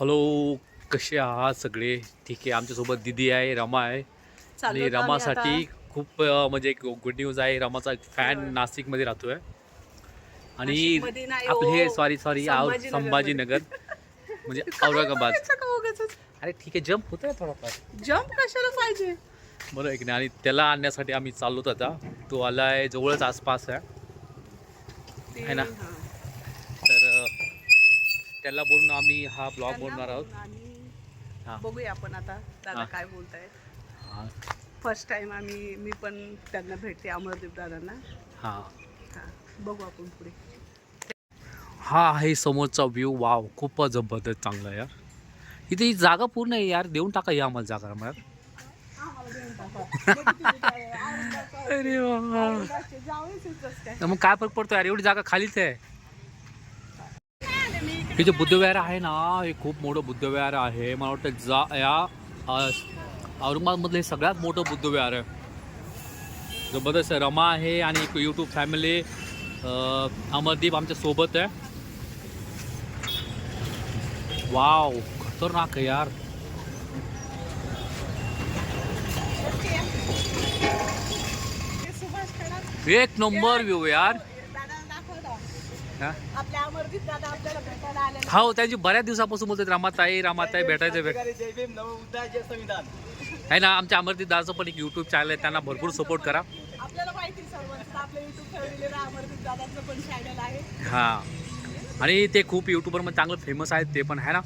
Hello कसे आहात सगळे? ठीक आहे आमच्यासोबत दिदी आहे रमा आहे. आणि रमासाठी. खूप म्हणजे एक गुड न्यूज आहे. रमाचा फॅन नाशिकमध्ये राहतोय. आणि नाशिकमध्ये नाही, आपले हे. Sorry sorry. संभाजीनगर. म्हणजे औरंगाबाद? अरे ठीक आहे जम्प होतोय थोडाफार. जम्प कशाला पाहिजे? बरं आहे की नाही आणि त्याला आणण्यासाठी आम्ही चाललो होतो आता. तो आलाय जवळच आसपास आहे. आहे ना? त्याला बोलून आम्ही हा ब्लॉग बनवणार आहोत. हा. बघूया आपण आता दादा. काय बोलतायत. हा. फर्स्ट टाइम आम्ही मी पण त्यांना भेटते अमरदीप दादांना. हां. हा. बघू आपण पुढे. हा आहे समोरचा व्ह्यू वाव खूपच जबरदस्त चांगला आहे यार. इथे ही जागा पूर्ण आहे यार. देऊन टाका या आम्हाला जागा आम्हाला. अरे वा. मग काय फरक पडतो यार? एवढी जागा खालीच आहे. हे जे बुद्धविहार आहे ना हे खूप मोठं बुद्धविहार आहे. मला वाटतं जा या औरंगाबादमधलं हे सगळ्यात मोठं बुद्धविहार आहे. जबरदस्त आहे. रमा आहे आणि एक यूट्यूब फॅमिली अमरदीप आमच्यासोबत आहे. वाव खतरनाक आहे यार. एक नंबर व्यू यार. हा? आपल्या अमरदीप दादा आपल्याला भेटायला आले हो त्यांची बऱ्याच दिवसापासून बोलतात रामाताई रामाताई भेटायचं भेट. जय भीम नवउद्धार जय संविधान. आहे ना आमच्या अमरदीप दादाचं पण एक यूट्यूब चॅनल आहे त्यांना भरपूर सपोर्ट करा. आपल्याला माहिती सर्वांचं आपल्या युट्यूब फॅमिलीला अमरदीप दादाचं पण चॅनल आहे. हां. आणि ते खूप यूट्यूबरमध्ये चांगलं फेमस आहेत ते पण आहे ना?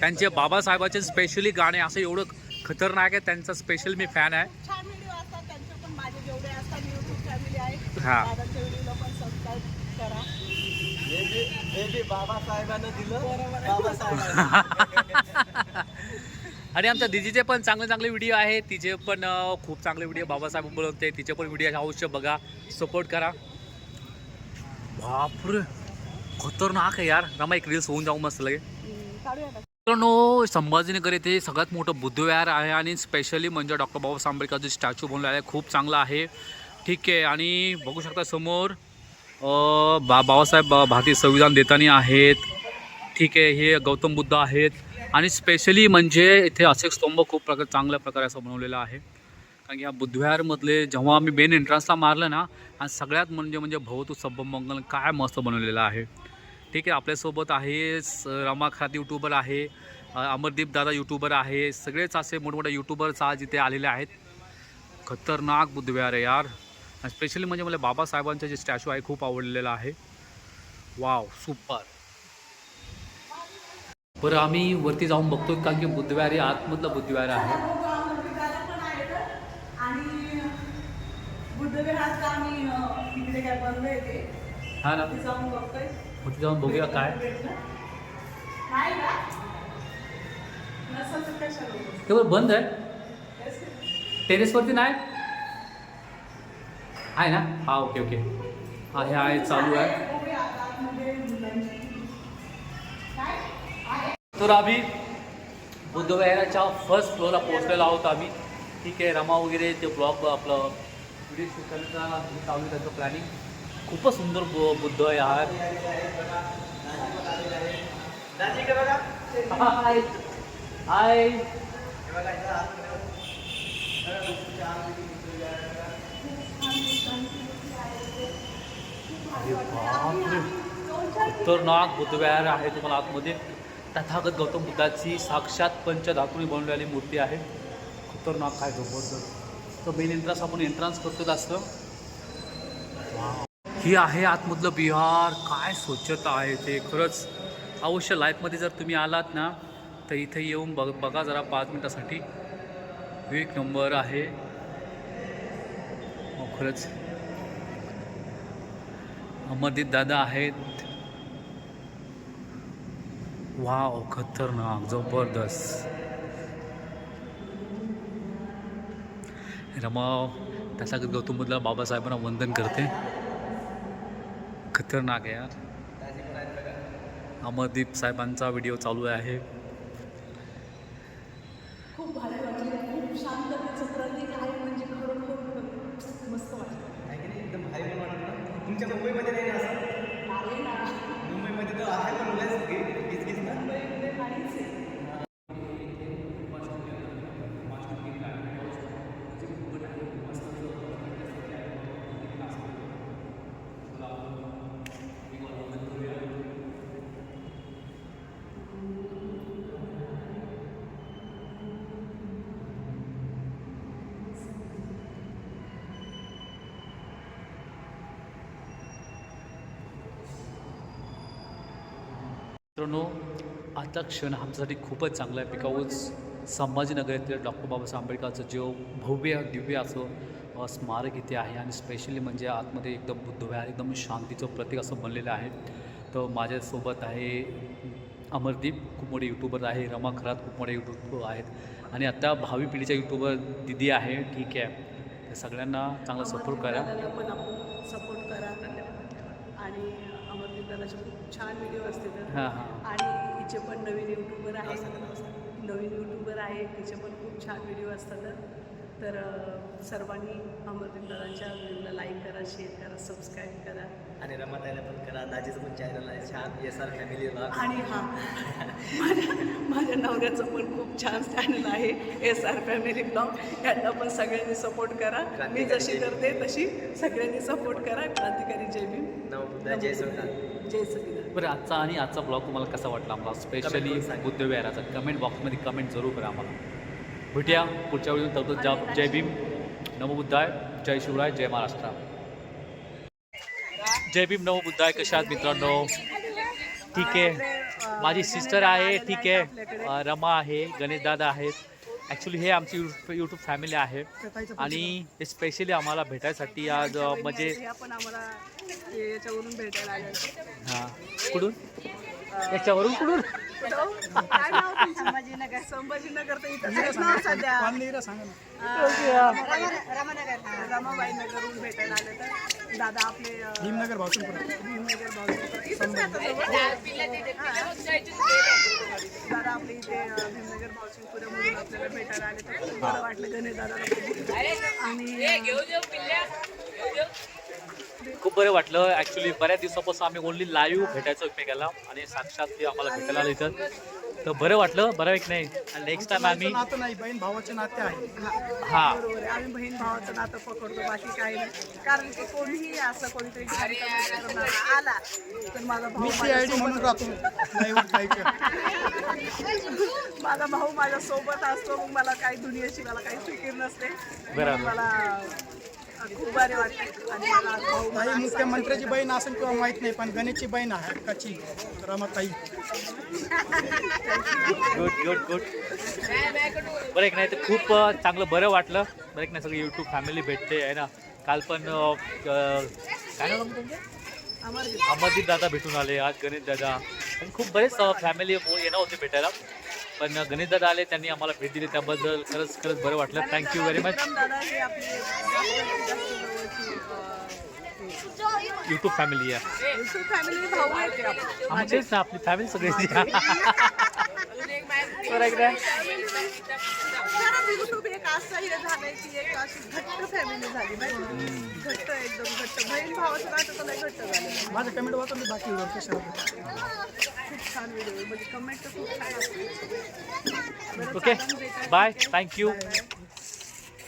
त्यांचे बाबासाहेबाचे स्पेशली गाणे असं एवढं खतरनाक आहे त्यांचा स्पेशल मी फॅन आहे. खूप छान व्हिडिओ असतात त्यांचे पण माझे जेवढे असतात युट्यूब फॅमिली आहे हा. दादाच्या व्हिडिओला पण सबस्क्राईब करा हे बी हे बी बाबासाहेबांना दिलं बरोबर आहे. बाबासाहेबांना. आणि आमच्या दिदीचे पण चांगले चांगले व्हिडिओ आहेत. तिचे पण खूप चांगले व्हिडिओ बाबासाहेब बोलवते तिचे पण व्हिडिओ अवश्य बघा. सपोर्ट करा. बापरे. खतरनाक आहे यार. रमा एक रील्स होऊन जाऊ मस्त लगे. मित्रांनो संभाजीनगर येथे सगळ्यात मोठं बुद्धविहार आहे आणि स्पेशली म्हणजे डॉक्टर बाबासाहेब आंबेडकरचं स्टॅच्यू बनवलं आहे. खूप चांगलं आहे. ठीक आहे. आणि बघू शकता समोर बा बाबासाहेब भारतीय संविधान देताना आहेत. ठीक आहे हे गौतम बुद्ध आहेत. आणि स्पेशली म्हणजे इथे असे स्तंभ खूप प्रकार चांगल्या प्रकारे असं बनवलेलं आहे. कारण की ह्या बुद्धविहारमधले जेव्हा आम्ही मेन एंट्रन्सला मारलं ना आणि सगळ्यात म्हणजे म्हणजे भवतू सब्बमंगल काय मस्त बनवलेलं आहे. ठीक आहे आपल्यासोबत आहे स- रमा यूट्यूबर आहे अमरदीप दादा यूट्यूबर आहे. सगळेच असे मोठमोठे यूट्यूबर्स आज इथे आलेले आहेत. खतरनाक बुद्धविहार आहे यार. स्पेशली म्हणजे मला बाबासाहेबांचं जे स्टॅच्यू आहे खूप आवडलेलं आहे. वाव सुपर बरं आम्ही वरती जाऊन बघतो कारण की बुद्धविहार हे आतमधलं बुद्धविहार आहे ते हा ना. वरती जाऊन बघूया काय. नाही का? नसेल तर कशाला? उगाच? तेवढं बंद आहे. टेरेसवरती नाही? आहे ना? हा ओके ओके हां हे आहे चालू आहे. तर आम्ही बुद्धविहाराच्या फर्स्ट फ्लोअरला पोहोचलेलो आहोत आम्ही. ठीक आहे रमा वगैरे ते ब्लॉग आपलं व्हिडिओ शूट करायचा चालू आहे त्याचं प्लॅनिंग खूपच सुंदर बु- बुद्ध आहे यार. हाय हाय अरे बापरे खतरनाक बुधव्यार आहे तुम्हाला आतमध्ये. तथागत गौतम बुद्धाची साक्षात पंचधातूने बनवलेली मूर्ती आहे. खतरनाक काय जबरदस्त तर मेन एंट्रन्स आपण एंट्रन्स करतो जास्त ही आहे आतमधलं बिहार. काय स्वच्छता आहे ते खरंच. अवश्य लाईफमध्ये जर तुम्ही आलात ना तर इथे येऊन बघ बघा जरा पाच मिनटासाठी. एक नंबर आहे. हो खरंच. अमरदीप दादा आहेत. वाव खतरनाक जबरदस्त. रमाव त्याचा गौतम बाबासाहेबांना वंदन करते. खतरनाक आहे यार. अमरदीप साहेबांचा व्हिडिओ चालू आहे. मुंबईमध्ये नाही ना असं आहे ना मुंबईमध्ये तर आहे पण लयच गी- गिचगिच ना मुंबईमध्ये नाहीच आहे मित्रांनो आता क्षण आमच्यासाठी खूपच चांगला आहे. बिकॉज संभाजीनगर येथील डॉक्टर बाबासाहेब आंबेडकरचं जो भव्य दिव्य असं स्मारक इथे आहे. आणि स्पेशली म्हणजे आतमध्ये एकदम बुद्धविहार एकदम शांतीचं प्रतीक असं बनलेलं आहे. तर माझ्यासोबत आहे अमरदीप खूप मोठे यूट्यूबर आहे. रमा खरात खूप मोठे यूट्यूब आहेत. आणि आता भावी पिढीच्या यूट्यूबर दिदी आहे. ठीक आहे. तर सगळ्यांना चांगला सपोर्ट करा. सपोर्ट करा. आणि दादाचे खूप छान व्हिडिओ असते तर. हां हां. आणि हिचे पण नवीन यूट्यूबर आहे नवीन यूट्यूबर आहे तिचे पण खूप छान व्हिडिओ असतात. तर अं, सर्वांनी अमरदीप दादांच्या व्हिडिओला लाईक करा शेअर करा सबस्क्राईब करा. आणि रमाताईला पण करा. दाजीचं पण चॅनल आहे. छान. एस आर फॅमिली ब्लॉग आणि हा माझ्या माझ्या नवऱ्याचं पण खूप छान चॅनल आहे. एस आर फॅमिली ब्लॉग यांना पण सगळ्यांनी सपोर्ट करा. मी जशी करते तशी सगळ्यांनी सपोर्ट करा. क्रांतिकारी जय भीम. जय सोडा जय सविता बरं आजचा आणि आजचा ब्लॉग तुम्हाला कसा वाटला आम्हाला? स्पेशली. बुद्धविहाराचा. कमेंट बॉक्समध्ये कमेंट जरूर करा आम्हाला. भेटूया. पुढच्या वेळी तब जय जय भीम. नमो बुद्धाय. जय शिवराय. जय महाराष्ट्र. जय भीम नमो बुद्धाय. कशा आहात मित्रांनो? ठीक आहे. माझी सिस्टर आहे. ठीक आहे. रमा आहे. गणेश दादा आहेत. ॲक्च्युली हे आमची यूट्यूब फॅमिली आहे. आणि हे स्पेशली आम्हाला भेटायसाठी आज म्हणजे हां. कुठून? याच्यावरून कुठून? काय नाव तुमचं? संभाजीनगर संभाजीनगर तर इथं नाव सध्या रमाबाई नगरहून भेटायला आले तर दादा आपले भीमनगर भीमनगर. दादा आपले इथे भीमनगर आपल्याला भेटायला आले तर वाटलं गणेश दादा आणि खूप बरं वाटलं. ॲक्च्युली बऱ्याच दिवसापासून आम्ही ओनली लाईव्ह भेटायचं एकमेकाला आणि साक्षात ते आम्हाला भेटायला आलं इथं. तर बरं वाटलं बरं एक नाही. आणि नेक्स्ट टाइम आम्ही नातं नाही बहीण भावाचे नाते आहे. हां. बरोबर आहे. आम्ही बहीण भावाचं नातं पकडतो बाकी काही नाही. कारण की कोणीही असं कोणीतरी घरी करणार आला तर माझा भाऊ मी सी आय डी म्हणून राहतो. लाईव्ह गायकर माझा भाऊ माझ्या सोबत असतो मग मला काही दुनियेची मला काही फिकीर नसते. बरोबर. मग मला खूप भारी वाटते आणि मला भाऊ ताई मुख्यमंत्र्याची बहीण असेल किंवा माहीत नाही पण गणेशची बहीण आहे हक्काची रमाताई. गुड गुड गुड बरं एक नाही तर खूप चांगलं बरं वाटलं. बरं एक नाही सगळी यूट्यूब फॅमिली भेटते आहे ना. काल पण काय नाव अमरजीत तुमचं? दादा भेटून आले आज गणेश दादा. आणि खूप बरेच फॅमिली हो, येणं होते भेटायला. पण गणेश दादा आले त्यांनी आम्हाला भेट दिली. त्याबद्दल खरंच खरंच बरं वाटलं. थँक्यू व्हेरी मच हे यूट्यूब फॅमिली आहे. आमचेच ना आपली. फॅमिली सगळ्याची बरं एक नाही कारण युट्यूब एक असं हे झालंय की एक अशी घट्ट फॅमिली झाली माहिती घट्ट एकदम घट्ट. बहीण भावाचं नातं तर लय घट्ट झालं माझ्या कमेंट वाचून मी बाकी कशाला छान व्हिडिओ म्हणजे कमेंट तर खूप छान असते बरं, ओके. Bye thank you.